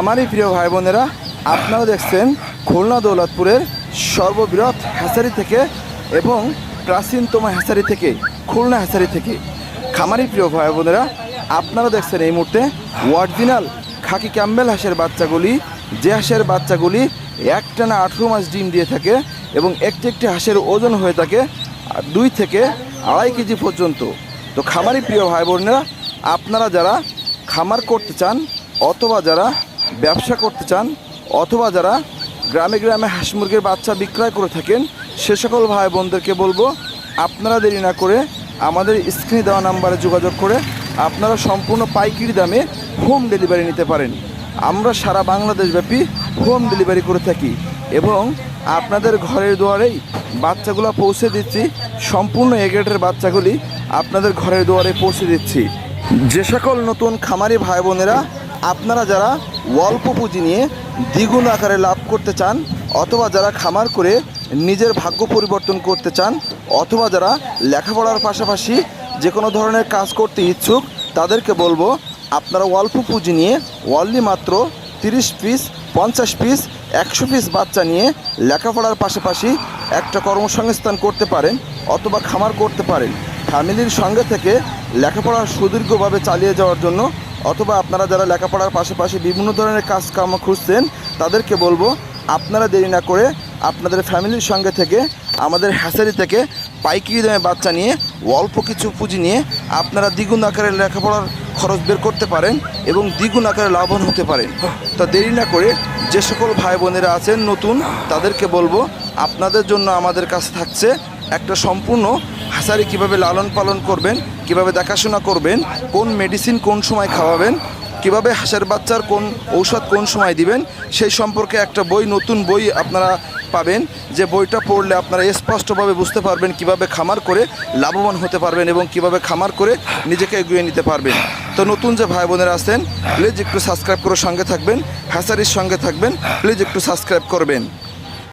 খামারি প্রিয় ভাই বোনেরা আপনারা দেখছেন খুলনা দৌলতপুরের সর্ববৃহৎ হ্যাসারি থেকে এবং প্রাচীনতম হ্যাসারি থেকে, খুলনা হ্যাসারি থেকে। খামারি প্রিয় ভাই বোনেরা আপনারা দেখছেন এই মুহূর্তে অরিজিনাল খাকি ক্যাম্বেল হাঁসের বাচ্চাগুলি, যে হাঁসের বাচ্চাগুলি একটানা আঠেরো মাস ডিম দিয়ে থাকে এবং একটি একটি হাঁসের ওজন হয়ে থাকে দুই থেকে আড়াই কেজি পর্যন্ত। তো খামারি প্রিয় ভাই বোনেরা আপনারা যারা খামার করতে চান অথবা যারা ব্যবসা করতে চান অথবা যারা গ্রামে গ্রামে হাঁস মুরগির বাচ্চা বিক্রয় করে থাকেন, সে সকল ভাই বোনদেরকে বলব, আপনারা দেরি না করে আমাদের স্ক্রিনে দেওয়া নাম্বারে যোগাযোগ করে আপনারা সম্পূর্ণ পাইকারি দামে হোম ডেলিভারি নিতে পারেন। আমরা সারা বাংলাদেশব্যাপী হোম ডেলিভারি করে থাকি এবং আপনাদের ঘরের দুয়ারেই বাচ্চাগুলো পৌঁছে দিচ্ছি, সম্পূর্ণ এগ্রেটের বাচ্চাগুলি আপনাদের ঘরের দুয়ারে পৌঁছে দিচ্ছি। যে সকল নতুন খামারি ভাই বোনেরা, আপনারা যারা অল্প পুঁজি নিয়ে দ্বিগুণ আকারে লাভ করতে চান অথবা যারা খামার করে নিজের ভাগ্য পরিবর্তন করতে চান অথবা যারা লেখাপড়ার পাশাপাশি যে কোনো ধরনের কাজ করতে ইচ্ছুক, তাদেরকে বলব আপনারা অল্প পুঁজি নিয়ে অনলি মাত্র তিরিশ পিস, পঞ্চাশ পিস, একশো পিস বাচ্চা নিয়ে লেখাপড়ার পাশাপাশি একটা কর্মসংস্থান করতে পারেন অথবা খামার করতে পারেন। ফ্যামিলির সঙ্গে থেকে লেখাপড়া সুদীর্ঘভাবে চালিয়ে যাওয়ার জন্য অথবা আপনারা যারা লেখাপড়ার পাশাপাশি বিভিন্ন ধরনের কাজ কাম খুঁজছেন, তাদেরকে বলব আপনারা দেরি না করে আপনাদের ফ্যামিলির সঙ্গে থেকে, আমাদের হ্যাসারি থেকে পাইকারি দামে বাচ্চা নিয়ে, অল্প কিছু পুঁজি নিয়ে আপনারা দ্বিগুণ আকারে লেখাপড়ার খরচ বের করতে পারেন এবং দ্বিগুণ আকারে লাভবান হতে পারেন। তা দেরি না করে যে সকল ভাই বোনেরা আছেন, নতুন, তাদেরকে বলব আপনাদের জন্য আমাদের কাছে থাকছে একটা সম্পূর্ণ হাসারি কীভাবে লালন পালন করবেন, কীভাবে দেখাশোনা করবেন, কোন মেডিসিন কোন সময় খাওয়াবেন, কীভাবে হাঁসের বাচ্চার কোন ঔষধ কোন সময় দিবেন, সেই সম্পর্কে একটা বই, নতুন বই আপনারা পাবেন। যে বইটা পড়লে আপনারা স্পষ্টভাবে বুঝতে পারবেন কীভাবে খামার করে লাভবান হতে পারবেন এবং কীভাবে খামার করে নিজেকে এগিয়ে নিতে পারবেন। তো নতুন যে ভাই বোনেরা আছেন প্লিজ একটু সাবস্ক্রাইব করে সঙ্গে থাকবেন হ্যাসারির সঙ্গে থাকবেন প্লিজ একটু সাবস্ক্রাইব করবেন।